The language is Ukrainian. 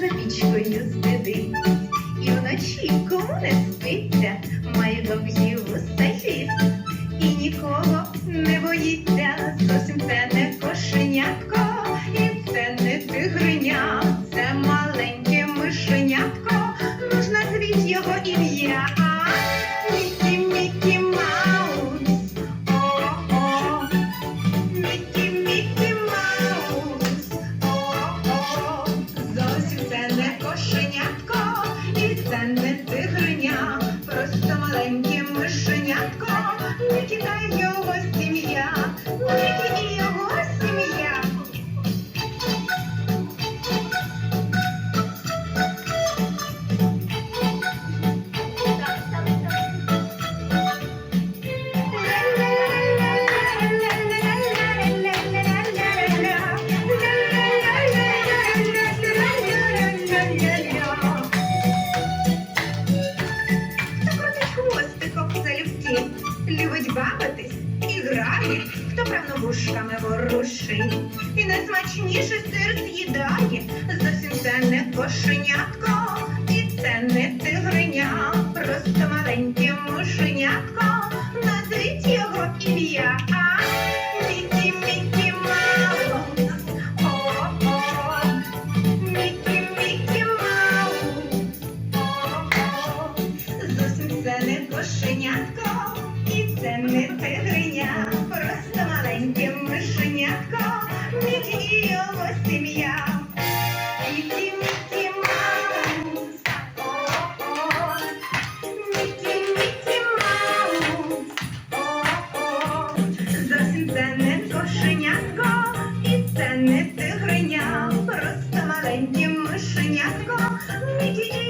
за пічкою сидить, і вночі кому не спиться, має довгі вуста й і нікого не боїться, зовсім це не Мікі та Любить бавитись і грає, хто правно вушками ворушить, і найсмачніше сир з'їдає, зовсім це не кошенятко, і це не тигриня, просто маленьке мишенятко, назвіть його ім'я. Зовсім це не кошенятко, і це не тигриня, просто маленьке мишенятко, Мікі і його сім'я. Мікі, Мікі Маус, о-о, Мікі, Мікі Маус, о-о, зовсім це не кошенятко, і це не тигриня, просто маленьке мишенятко, Мікі і